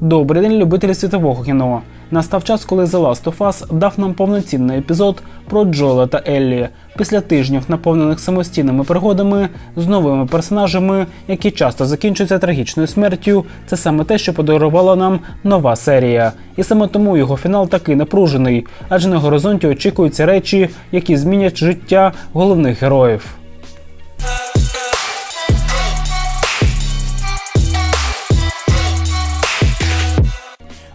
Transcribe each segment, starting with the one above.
Добрий день, любителі світового кіно. Настав час, коли The Last of Us дав нам повноцінний епізод про Джоела та Еллі. Після тижнів, наповнених самостійними пригодами з новими персонажами, які часто закінчуються трагічною смертю. Це саме те, що подарувала нам нова серія. І саме тому його фінал такий напружений, адже на горизонті очікуються речі, які змінять життя головних героїв.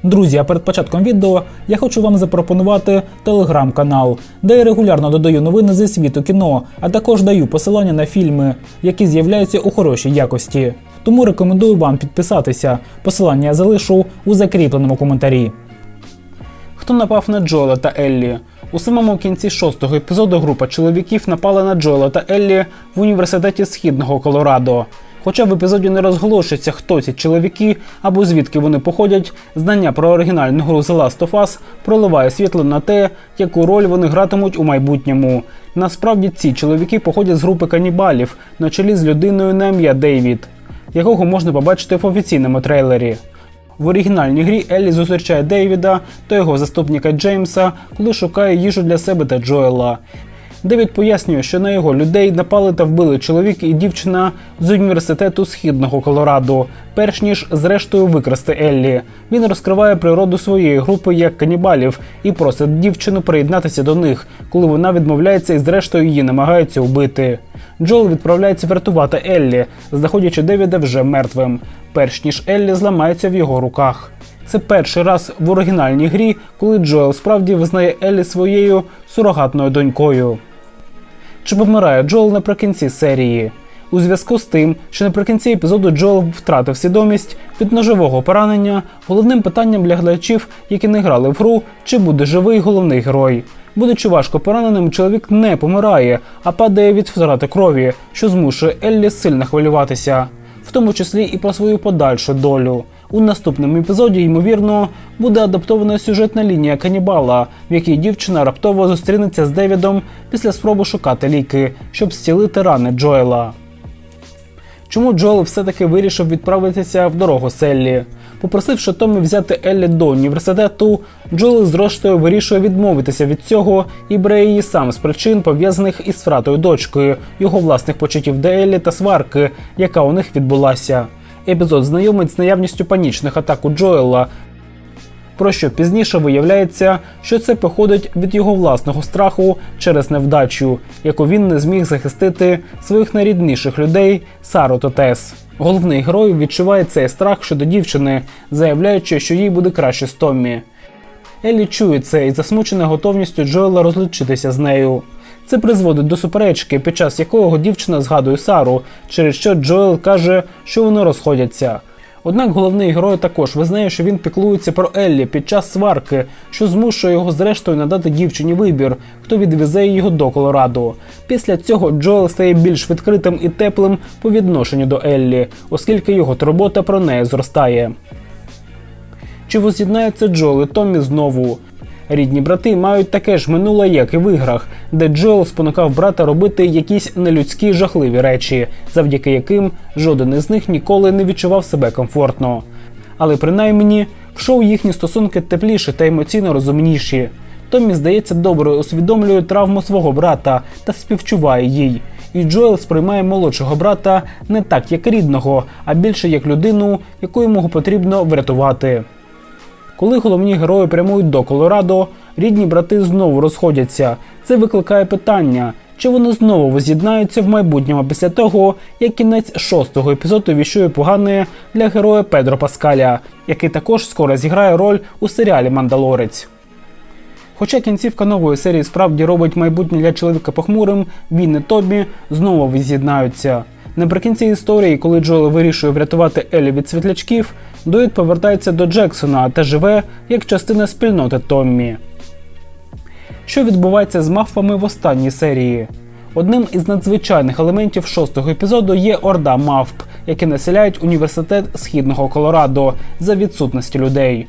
Друзі, а перед початком відео я хочу вам запропонувати телеграм-канал, де я регулярно додаю новини зі світу кіно, а також даю посилання на фільми, які з'являються у хорошій якості. Тому рекомендую вам підписатися. Посилання я залишу у закріпленому коментарі. Хто напав на Джоела та Еллі? У самому кінці шостого епізоду група чоловіків напала на Джоела та Еллі в університеті Східного Колорадо. Хоча в епізоді не розголошується, хто ці чоловіки або звідки вони походять, знання про оригінальну гру The Last of Us проливає світло на те, яку роль вони гратимуть у майбутньому. Насправді ці чоловіки походять з групи канібалів на чолі з людиною на ім'я Дейвід, якого можна побачити в офіційному трейлері. В оригінальній грі Еллі зустрічає Дейвіда та його заступника Джеймса, коли шукає їжу для себе та Джоела. Девід пояснює, що на його людей напали та вбили чоловік і дівчина з університету Східного Колорадо, перш ніж зрештою викрасти Еллі. Він розкриває природу своєї групи як канібалів і просить дівчину приєднатися до них, коли вона відмовляється і зрештою її намагаються вбити. Джол відправляється врятувати Еллі, знаходячи Девіда вже мертвим, перш ніж Еллі зламається в його руках. Це перший раз в оригінальній грі, коли Джоел справді визнає Еллі своєю сурогатною донькою. Чи помирає Джоел наприкінці серії? У зв'язку з тим, що наприкінці епізоду Джоел втратив свідомість від ножового поранення, головним питанням для глядачів, які не грали в гру, чи буде живий головний герой. Будучи важко пораненим, чоловік не помирає, а падає від втрати крові, що змушує Еллі сильно хвилюватися, в тому числі і про свою подальшу долю. У наступному епізоді, ймовірно, буде адаптована сюжетна лінія канібала, в якій дівчина раптово зустрінеться з Девідом після спроби шукати ліки, щоб зцілити рани Джоела. Чому Джоел все-таки вирішив відправитися в дорогу Селлі? Попросивши Томі взяти Еллі до університету, Джоел зрештою вирішує відмовитися від цього і бере її сам з причин, пов'язаних із втратою дочкою, його власних почуттів до Еллі та сварки, яка у них відбулася. Епізод знайомить з наявністю панічних атак у Джоела, про що пізніше виявляється, що це походить від його власного страху через невдачу, яку він не зміг захистити своїх найрідніших людей Сару та Тес. Головний герой відчуває цей страх щодо дівчини, заявляючи, що їй буде краще з Томмі. Еллі чує це і засмучена готовністю Джоела розлучитися з нею. Це призводить до суперечки, під час якого дівчина згадує Сару, через що Джоел каже, що вони розходяться. Однак головний герой також визнає, що він піклується про Еллі під час сварки, що змушує його зрештою надати дівчині вибір, хто відвезе його до Колорадо. Після цього Джоел стає більш відкритим і теплим по відношенню до Еллі, оскільки його турбота про неї зростає. Чи воз'єднається Джоел і Томмі знову? Рідні брати мають таке ж минуле, як і в іграх, де Джоел спонукав брата робити якісь нелюдські жахливі речі, завдяки яким жоден із них ніколи не відчував себе комфортно. Але принаймні в шоу їхні стосунки тепліші та емоційно розумніші. Томмі, здається, добре усвідомлює травму свого брата та співчуває їй. І Джоел сприймає молодшого брата не так, як рідного, а більше як людину, яку йому потрібно врятувати. Коли головні герої прямують до Колорадо, рідні брати знову розходяться. Це викликає питання, чи вони знову воз'єднаються в майбутньому після того, як кінець шостого епізоду віщує погане для героя Педро Паскаля, який також скоро зіграє роль у серіалі Мандалорець. Хоча кінцівка нової серії справді робить майбутнє для чоловіка похмурим, він і Тобі знову воз'єднаються. Наприкінці історії, коли Джоел вирішує врятувати Елі від світлячків, Дует повертається до Джексона та живе як частина спільноти Томмі. Що відбувається з мавпами в останній серії? Одним із надзвичайних елементів шостого епізоду є орда мавп, які населяють університет Східного Колорадо за відсутності людей.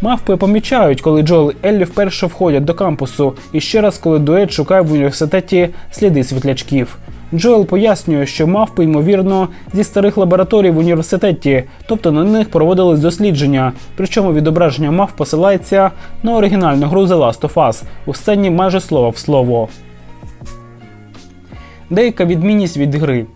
Мавпи помічають, коли Джоел і Еллі вперше входять до кампусу, і ще раз, коли дует шукає в університеті сліди світлячків. Джоел пояснює, що мавпи, ймовірно, зі старих лабораторій в університеті, тобто на них проводились дослідження. Причому відображення мавп посилається на оригінальну гру The Last of Us у сцені майже слово в слово. Деяка відмінність від гри.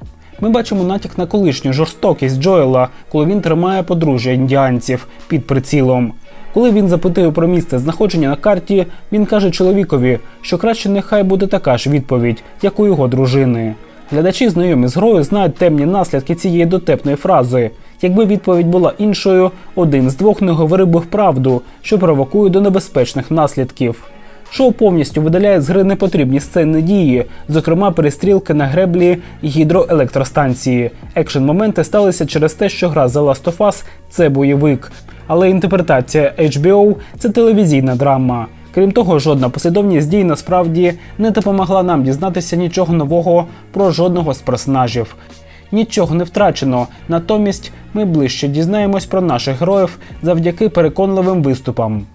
Ми бачимо натяк на колишню жорстокість Джоела, коли він тримає подружжя індіанців під прицілом. Коли він запитує про місце знаходження на карті, він каже чоловікові, що краще нехай буде така ж відповідь, як у його дружини. Глядачі, знайомі з грою, знають темні наслідки цієї дотепної фрази. Якби відповідь була іншою, один з двох не говорив би правду, що провокує до небезпечних наслідків. Шоу повністю видаляє з гри непотрібні сцени дії, зокрема перестрілки на греблі гідроелектростанції. Екшн моменти сталися через те, що гра The Last of Us – це бойовик, але інтерпретація HBO – це телевізійна драма. Крім того, жодна послідовність дій насправді не допомогла нам дізнатися нічого нового про жодного з персонажів. Нічого не втрачено, натомість ми ближче дізнаємось про наших героїв завдяки переконливим виступам.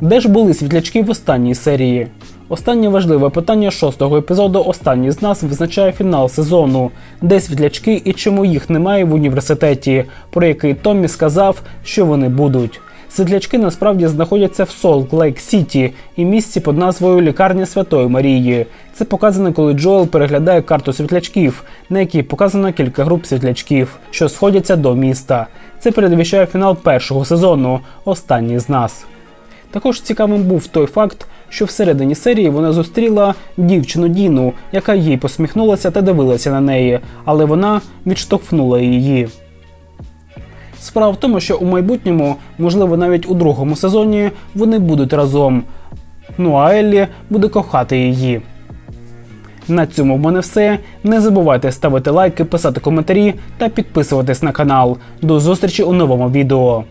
Де ж були світлячки в останній серії? Останнє важливе питання шостого епізоду Останній з нас визначає фінал сезону, де світлячки і чому їх немає в університеті, про який Томмі сказав, що вони будуть. Світлячки насправді знаходяться в Солт Лейк Сіті і місці під назвою Лікарня Святої Марії. Це показано, коли Джоел переглядає карту світлячків, на якій показано кілька груп світлячків, що сходяться до міста. Це передвіщає фінал першого сезону Останній з нас. Також цікавим був той факт, що всередині серії вона зустріла дівчину Діну, яка їй посміхнулася та дивилася на неї, але вона відштовхнула її. Справа в тому, що у майбутньому, можливо, навіть у другому сезоні вони будуть разом. Ну а Еллі буде кохати її. На цьому в мене все. Не забувайте ставити лайки, писати коментарі та підписуватись на канал. До зустрічі у новому відео.